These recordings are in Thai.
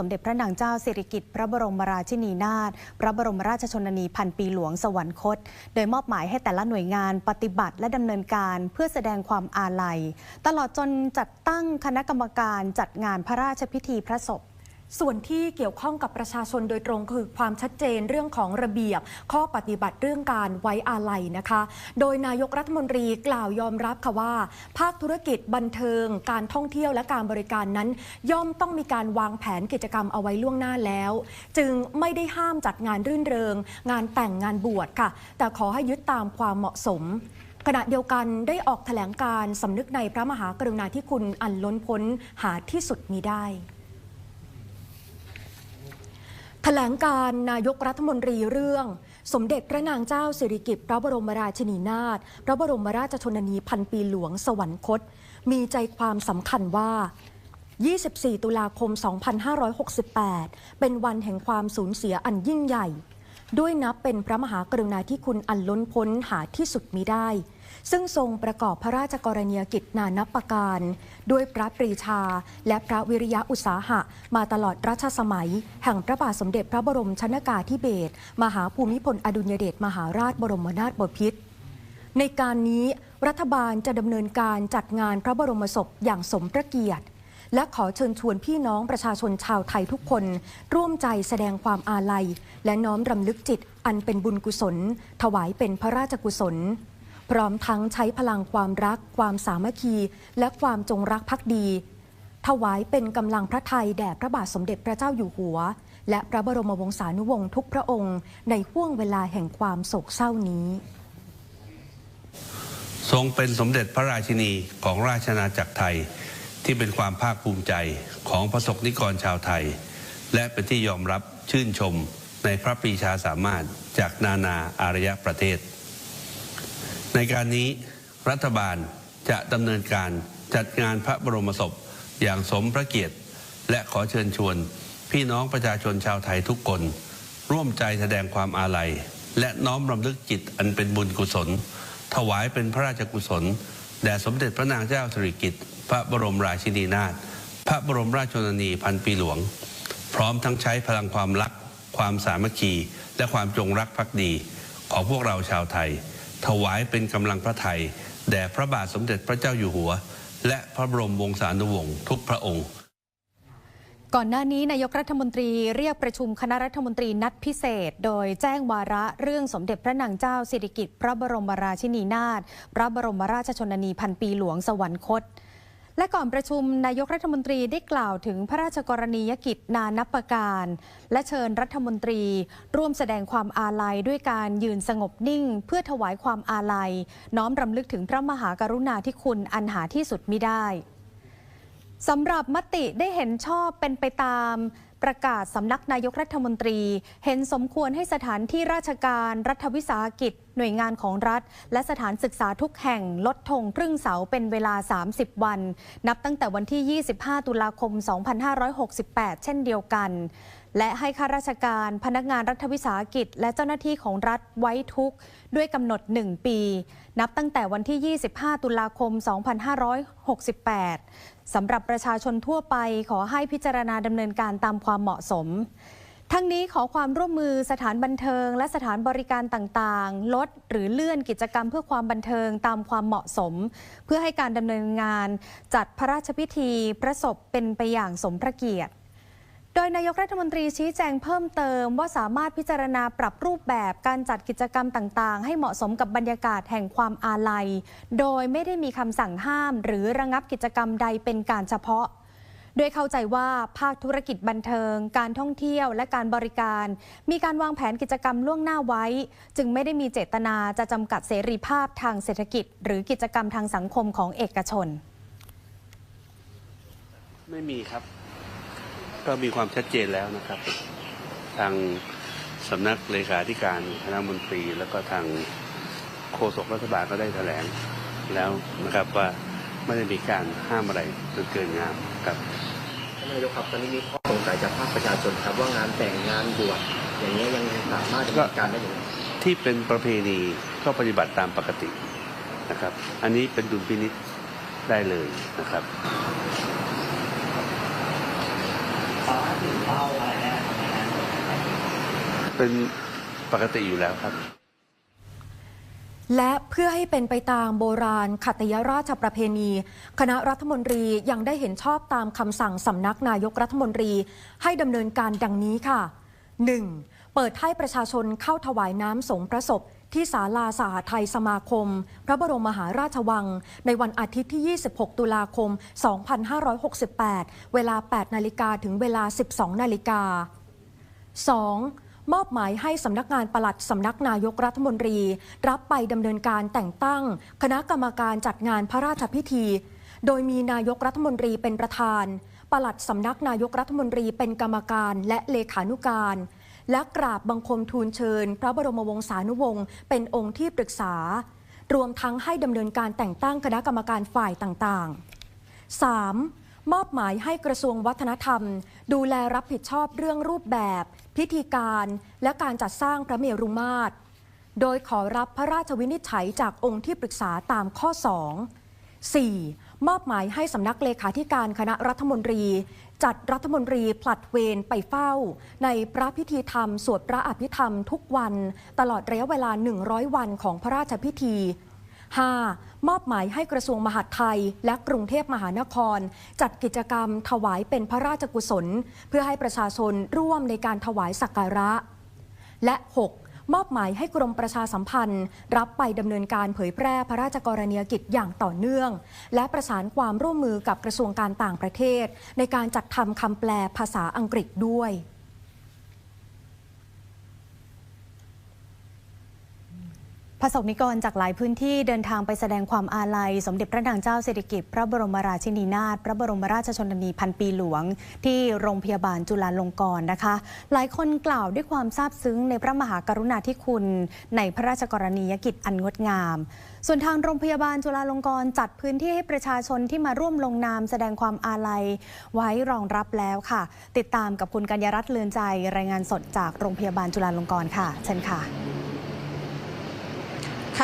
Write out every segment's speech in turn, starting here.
สมเด็จพระนางเจ้าสิริกิติ์พระบรมราชินีนาถพระบรมราชชนนีพันปีหลวงสวรรคต โดยมอบหมายให้แต่ละหน่วยงานปฏิบัติและดำเนินการเพื่อแสดงความอาลัย ตลอดจนจัดตั้งคณะกรรมการจัดงานพระราชพิธีพระศพ ส่วนที่เกี่ยวข้องกับประชาชนโดยตรงคือความชัดเจนเรื่องของระเบียบ ข้อปฏิบัติเรื่องการไว้อาลัยนะคะ โดยนายกรัฐมนตรีกล่าวยอมรับค่ะว่า ภาคธุรกิจบันเทิง การท่องเที่ยวและการบริการนั้น ย่อมต้องมีการวางแผนกิจกรรมเอาไว้ล่วงหน้าแล้ว จึงไม่ได้ห้ามจัดงานรื่นเริง งานแต่งงานบวชค่ะ แต่ขอให้ยึดตามความเหมาะสมขณะเดียวกันได้ออกแถลงการสำนึกในพระมหากรุณาธิคุณอันล้นพ้นหาที่สุดมีได้ ถลงการนายกรัฐมนตรีเรื่อง สมเด็จพระนางเจ้าสิริกิติ์พระบรมราชินีนาถพระบรมราชชนนีพันปีหลวงสวรรคต มีใจความสำคัญว่า 24 ตุลาคม 2568 เป็นวันแห่งความสูญเสียอันยิ่งใหญ่ ด้วยนับเป็นพระมหากรุณาธิคุณอันล้นพ้นหาที่สุดมิได้ ซึ่งทรงประกอบพระราชกรณียกิจนานับประการ ด้วยพระปรีชา และพระวิริยะอุตสาหะ มาตลอดรัชสมัย แห่งพระบาทสมเด็จพระบรมชนากาธิเบศรมหาภูมิพลอดุลยเดชมหาราชบรมนาถบพิตรในการนี้รัฐบาลจะดำเนินการจัดงานพระบรมศพอย่างสมพระเกียรติ และขอเชิญชวนพี่น้องประชาชนชาวไทยทุกคน ร่วมใจแสดงความอาลัย และน้อมรำลึกจิตอันเป็นบุญกุศล ถวายเป็นพระราชกุศล พร้อมทั้งใช้พลังความรัก ความสามัคคี และความจงรักภักดี ถวายเป็นกำลังพระไทยแด่พระบาทสมเด็จพระเจ้าอยู่หัว และพระบรมวงศานุวงศ์ทุกพระองค์ ในห่วงเวลาแห่งความโศกเศร้านี้ ทรงเป็นสมเด็จพระราชินีของราชอาจักรไทยที่เป็นความภาคภูมิใจของพระสกนิกรชาวไทย และเป็นที่ยอมรับชื่นชมในพระปรีชาสามารถจากนานาอารยประเทศ ในการนี้รัฐบาลจะดำเนินการจัดงานพระบรมศพอย่างสมพระเกียรติ และขอเชิญชวน พี่น้องประชาชนชาวไทยทุกคน ร่วมใจแสดงความอาลัย และน้อมรำลึกจิตอันเป็นบุญกุศล ถวายเป็นพระราชกุศลแด่สมเด็จพระนางเจ้าสิริกิติ์พระบรมราชินีนาถพระบรมราชชนนีพันปีหลวง พร้อมทั้งใช้พลังความรัก ความสามัคคี และความจงรักภักดีของพวกเราชาวไทย ถวายเป็นกำลังพระไทยแด่พระบาทสมเด็จพระเจ้าอยู่หัว และพระบรมวงศานุวงศ์ทุกพระองค์ก่อนหน้านี้นายกรัฐมนตรีเรียกประชุมคณะรัฐมนตรีนัดพิเศษ โดยแจ้งวาระเรื่องสมเด็จพระนางเจ้าสิริกิติ์พระบรมราชินีนาถพระบรมราชชนนีพันปีหลวงสวรรคต และก่อนประชุมนายกรัฐมนตรีได้กล่าวถึงพระราชกรณียกิจนานับประการ และเชิญรัฐมนตรี ร่วมแสดงความอาลัยด้วยการยืนสงบนิ่ง เพื่อถวายความอาลัย น้อมรำลึกถึงพระมหากรุณาธิคุณอันหาที่สุดมิได้สำหรับมติได้เห็นชอบเป็นไปตาม ประกาศสำนักนายกรัฐมนตรี เห็นสมควรให้สถานที่ราชการรัฐวิสาหกิจ หน่วยงานของรัฐ และสถานศึกษาทุกแห่งลดธงครึ่งเสาเป็นเวลา 30 วัน นับตั้งแต่วันที่ 25 ตุลาคม 2568 เช่นเดียวกัน และให้ข้าราชการพนักงานรัฐวิสาหกิจ และเจ้าหน้าที่ของรัฐไว้ทุกข์ด้วยกำหนด 1 ปี นับตั้งแต่วันที่ 25 ตุลาคม 2568 สำหรับประชาชนทั่วไปขอให้พิจารณาดำเนินการตามความเหมาะสมทั้งนี้ขอความร่วมมือสถานบันเทิง และสถานบริการต่างๆ ลดหรือเลื่อนกิจกรรมเพื่อความบันเทิงตามความเหมาะสม เพื่อให้การดำเนินงานจัดพระราชพิธีพระศพเป็นไปอย่างสมพระเกียรติ ดยนายกรัฐมนตรีชี้แจงเพิ่มเติมว่าสามารถพิจารณาปรับรูปแบบการจัดกิจกรรมต่างๆ ให้เหมาะสมกับบรรยากาศแห่งความอาลัย โดยไม่ได้มีคำสั่งห้าม หรือระงับกิจกรรมใดเป็นการเฉพาะ โดยเข้าใจว่าภาคธุรกิจบันเทิง การท่องเที่ยวและการบริการ มีการวางแผนกิจกรรมล่วงหน้าไว้ จึงไม่ได้มีเจตนาจะจำกัดเสรีภาพทางเศรษฐกิจ หรือกิจกรรมทางสังคมของเอกชน ไม่มีครับ ก็มีความชัดเจนแล้วนะครับ ทางสำนักเลขาธิการคณะมนตรี แล้วก็ทางโฆษกรัฐบาลก็ได้แถลงแล้วนะครับว่าไม่ได้มีการห้ามอะไรจนเกินงามครับท่านนายกครับตอนนี้มีข้อสงสัยจากภาคประชาชนครับว่างานแต่งงานบวชอย่างนี้ยยังสามารถดำเนินการได้อยู่ไหมที่เป็นประเพณีก็ปฏิบัติตามปกตินะครับ อันนี้เป็นดุลพินิษได้เลยนะครับขอให้ ดื่มเหล้าอะไรเนี่ยทำไมนะเป็นปกติอยู่แล้วครับ และเพื่อให้เป็นไปตามโบราณขัตยราชประเพณี คณะรัฐมนตรียังได้เห็นชอบตามคำสั่งสำนักนายกรัฐมนตรี ให้ดำเนินการดังนี้ค่ะ 1. เปิดให้ประชาชนเข้าถวายน้ำสงฆ์พระศพ ที่ศาลาสหไทยสมาคม พระบรมมหาราชวัง ในวันอาทิตย์ที่ 26 ตุลาคม 2568 เวลา 8 นาฬิกาถึงเวลา 12 นาฬิกา 2. มอบหมายให้สำนักงานปลัดสำนักนายกรัฐมนตรี รับไปดำเนินการแต่งตั้ง คณะกรรมการจัดงานพระราชพิธี โดยมีนายกรัฐมนตรีเป็นประธาน ปลัดสำนักนายกรัฐมนตรีเป็นกรรมการและเลขานุการ และกราบบังคมทูลเชิญ พระบรมวงศานุวงศ์เป็นองค์ที่ปรึกษา รวมทั้งให้ดำเนินการแต่งตั้งคณะกรรมการฝ่ายต่างๆ 3. มอบหมายให้กระทรวงวัฒนธรรม ดูแลรับผิดชอบเรื่องรูปแบบ พิธีการ และการจัดสร้างพระเมรุมาตร โดยขอรับพระราชวินิจฉัยจากองค์ที่ปรึกษาตามข้อ 2 4. มอบหมายให้สำนักเลขาธิการคณะรัฐมนตรี จัดรัฐมนตรีผลัดเวรไปเฝ้า ในพระพิธีธรรม สวดพระอภิธรรมทุกวัน ตลอดระยะเวลา 100 วันของพระราชพิธี 5. มอบหมายให้กระทรวงมหาดไทย และกรุงเทพมหานคร จัดกิจกรรมถวายเป็นพระราชกุศล เพื่อให้ประชาชนร่วมในการถวายสักการะ และ 6. มอบหมายให้กรมประชาสัมพันธ์ รับไปดำเนินการเผยแพร่พระราชกรณียกิจอย่างต่อเนื่อง และประสานความร่วมมือกับกระทรวงการต่างประเทศ ในการจัดทำคำแปลภาษาอังกฤษด้วย พระสงนิกรจากหลายพื้นที่เดินทางไปแสดงความอาลัย สมเด็จพระนางเจ้าสิริกิติ์พระบรมราชินีนาถพระบรมราชชนนีพันปีหลวง ที่โรงพยาบาลจุฬาลงกรณ์นะคะ หลายคนกล่าวด้วยความซาบซึ้งในพระมหากรุณาธิคุณ ในพระราชกรณียกิจอันงดงาม ส่วนทางโรงพยาบาลจุฬาลงกรณ์จัดพื้นที่ให้ประชาชนที่มาร่วมลงนามแสดงความอาลัย ไว้รองรับแล้วค่ะ ติดตามกับคุณกัญญรัตน์เลือนใจรายงานสดจากโรงพยาบาลจุฬาลงกรณ์ค่ะ เชิญค่ะ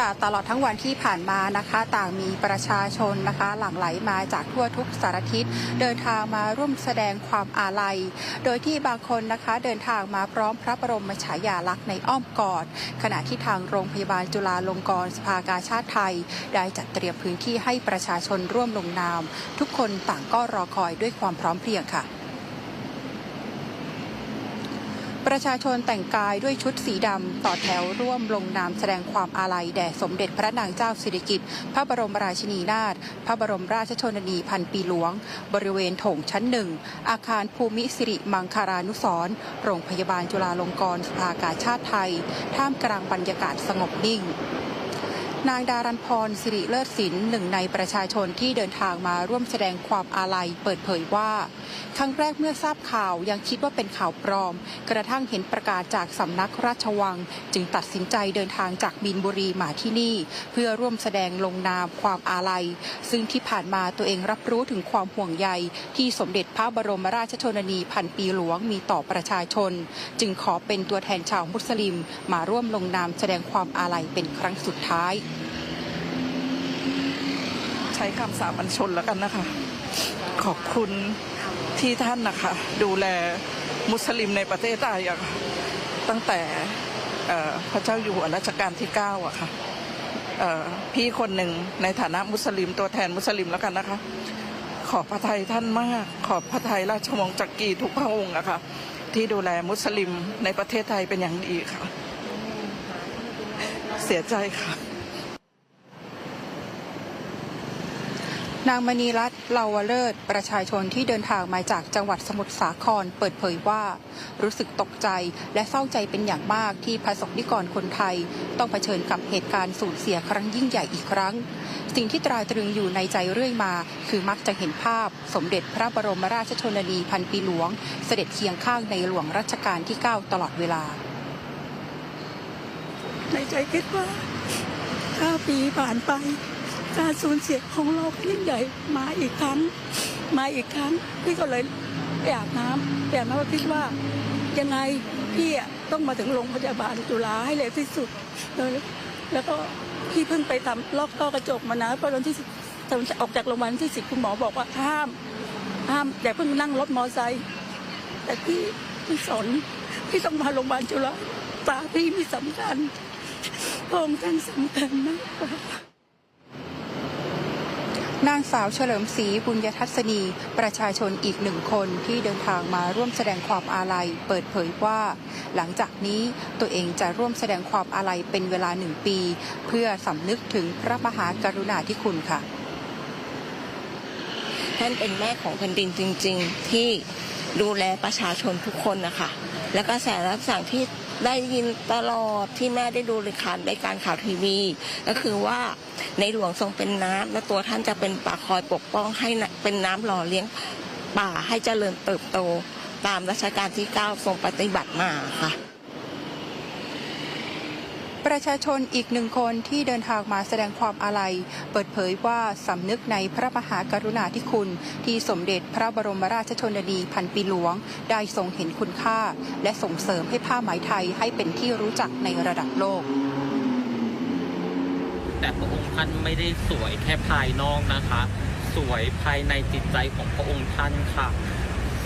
ค่ะตลอดทั้งวันที่ผ่านมานะคะ ต่างมีประชาชนนะคะ หลั่งไหลมาจากทั่วทุกสารทิศเดินทางมาร่วมแสดงความอาลัย โดยที่บางคนนะคะ เดินทางมาพร้อมพระบรมฉายาลักษณ์ในอ้อมกอด ขณะที่ทางโรงพยาบาลจุฬาลงกรณ์สภากาชาติไทย ได้จัดเตรียมพื้นที่ให้ประชาชนร่วมลงนาม ทุกคนต่างก็รอคอยด้วยความพร้อมเพรียงค่ะ ประชาชนแต่งกายด้วยชุดสีดำต่อแถวร่วมลงนามแสดงความอาลัยแด่สมเด็จพระนางเจ้าสิริกิติ์พระบรมราชินีนาถพระบรมราชชนนีพันปีหลวง บริเวณโถงชั้นหนึ่ง อาคารภูมิสิริมังคารานุสรณ์โรงพยาบาลจุฬาลงกรณ์สภากาชาติไทย ท่ามกลางบรรยากาศสงบนิ่ง นางดารันพรสิริเลิศศิลป์หนึ่งในประชาชนที่เดินทางมาร่วมแสดงความอาลัยเปิดเผยว่า ครั้งแรกเมื่อทราบข่าวยังคิดว่าเป็นข่าวปลอม กระทั่งเห็นประกาศจากสำนักราชวัง จึงตัดสินใจเดินทางจากมีนบุรีมาที่นี่ เพื่อร่วมแสดงลงนามความอาลัย ซึ่งที่ผ่านมาตัวเองรับรู้ถึงความห่วงใย ที่สมเด็จพระบรมราชชนนีพันปีหลวงมีต่อประชาชน จึงขอเป็นตัวแทนชาวมุสลิม มาร่วมลงนามแสดงความอาลัยเป็นครั้งสุดท้าย ใช้คำสามัญชนแล้วกันนะคะ ขอบคุณที่ท่านนะคะ ดูแลมุสลิมในประเทศไทยอะค่ะตั้งแต่พระเจ้าอยู่หัวรัชกาลที่ 9อะค่ะพี่คนหนึ่งในฐานะมุสลิมตัวแทนมุสลิมแล้วกันนะคะ ขอบพระทัยท่านมาก ขอบพระทัยราชวงศ์จักรีทุกพระองค์อะค่ะที่ดูแลมุสลิมในประเทศไทยเป็นอย่างดีค่ะ เสียใจค่ะ นางมณีรัตน์เลาวเลิศ ประชาชนที่เดินทางมาจากจังหวัดสมุทรสาครเปิดเผยว่า รู้สึกตกใจและเศร้าใจเป็นอย่างมากที่ประสบนิกรคนไทย ต้องเผชิญกับเหตุการณ์สูญเสียครั้งยิ่งใหญ่อีกครั้ง สิ่งที่ตราตรึงอยู่ในใจเรื่อยมา คือมักจะเห็นภาพ สมเด็จพระบรมราชชนนีพันปีหลวง เสด็จเคียงข้างในหลวงรัชกาลที่ 9 ตลอดเวลา ในใจคิดว่าห้าปีผ่านไป การสูญเสียของเราก็ยิ่งใหญ่มาอีกครั้ง มาอีกครั้ง พี่ก็เลยไปอาบน้ำไปอาบน้ำก็คิดว่ายังไงพี่อะต้องมาถึงโรงพยาบาลจุฬาให้เร็วที่สุดเลยแล้วก็พี่เพิ่งไปทำลอกต้อกระจกมานะเพราะตอนที่อออกจากโรงพยาบาลที่สิบคุณหมอบอกว่าห้ามห้ามอย่เพิ่งนั่งรถมอไซค์แต่พี่ไม่สนพี่ต้องมาโรงพยาบาลจุฬาตาพี่ไม่สำคัญพระองค์ท่านสำคัญมากกว่า นางสาวเฉลิมศรีบุญยทัศนี ประชาชนอีกหนึ่งคนที่เดินทางมาร่วมแสดงความอาลัย เปิดเผยว่า หลังจากนี้ตัวเองจะร่วมแสดงความอาลัยเป็นเวลาหนึ่งปี เพื่อสำนึกถึงพระมหากรุณาธิคุณค่ะ ท่านเป็นแม่ของแผ่นดินจริง ๆ ที่ดูแลประชาชนทุกคนนะคะ แล้วก็แสรับสั่งที่ ได้ยินตลอดที่แม่ได้ดูรายการรายการข่าวทีวี ก็คือว่าในหลวงทรงเป็นน้ำและตัวท่านจะเป็นป่าคอยปกป้องให้เป็นน้ำหล่อเลี้ยงป่าให้เจริญเติบโต ตามรัชกาลที่ 9 ทรงปฏิบัติมาค่ะ ประชาชนอีกหนึ่งคนที่เดินทางมาแสดงความอาลัย เปิดเผยว่าสำนึกในพระมหากรุณาธิคุณ ที่สมเด็จพระบรมราชชนนีพันปีหลวง ได้ทรงเห็นคุณค่า และส่งเสริมให้ผ้าไหมไทยให้เป็นที่รู้จักในระดับโลก แต่พระองค์ท่านไม่ได้สวยแค่ภายนอกนะคะ สวยภายในจิตใจของพระองค์ท่านค่ะ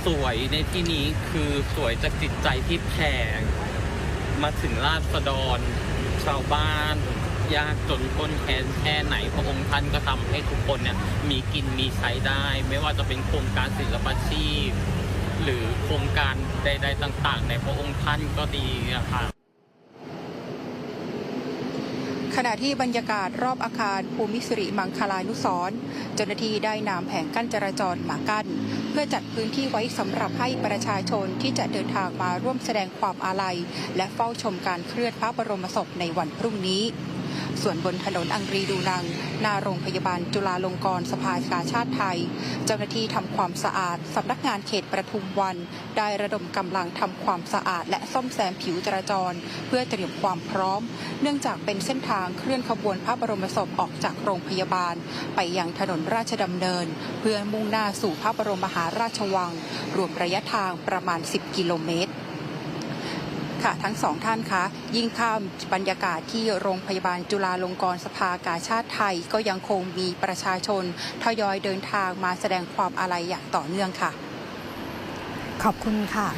สวยในที่นี้คือสวยจากจิตใจที่แผ่มาถึงราษฎร ชาวบ้าน ยากจนคนแค้นแค่ไหนพระองค์ท่านก็ทำให้ทุกคนเนี่ยมีกินมีใช้ได้ ไม่ว่าจะเป็นโครงการศิลปาชีพ หรือโครงการใด ๆ ต่าง ๆ ในพระองค์ท่านก็ดีนะคะ ขณะที่บรรยากาศรอบอาคารภูมิสิริมังคลานุสรณ์เจ้าหน้าที่ได้นำแผงกั้นจราจรมากั้น เพื่อจัดพื้นที่ไว้สำหรับให้ประชาชนที่จะเดินทางมาร่วมแสดงความอาลัย และเฝ้าชมการเคลื่อนพระบรมศพในวันพรุ่งนี้ ส่วนบนถนนอังรีดูนัง หน้าโรงพยาบาลจุฬาลงกรณ์สภากาชาติไทย เจ้าหน้าที่ทำความสะอาดสำนักงานเขตประทุมวัน ได้ระดมกำลังทำความสะอาด และซ่อมแซมผิวจราจร เพื่อเตรียมความพร้อม เนื่องจากเป็นเส้นทางเคลื่อนขบวนพระบรมศพออกจากโรงพยาบาล ไปยังถนนราชดำเนิน เพื่อมุ่งหน้าสู่พระบรมมหาราชวัง รวมระยะทางประมาณ 10 กิโลเมตร ค่ะทั้งสองท่านคะยิ่งข้ามบรรยากาศที่โรงพยาบาลจุฬาลงกรณ์สภากาชาติไทยก็ยังคงมีประชาชนทยอยเดินทางมาแสดงความอาลัยอย่างต่อเนื่องค่ะ ขอบคุณค่ะ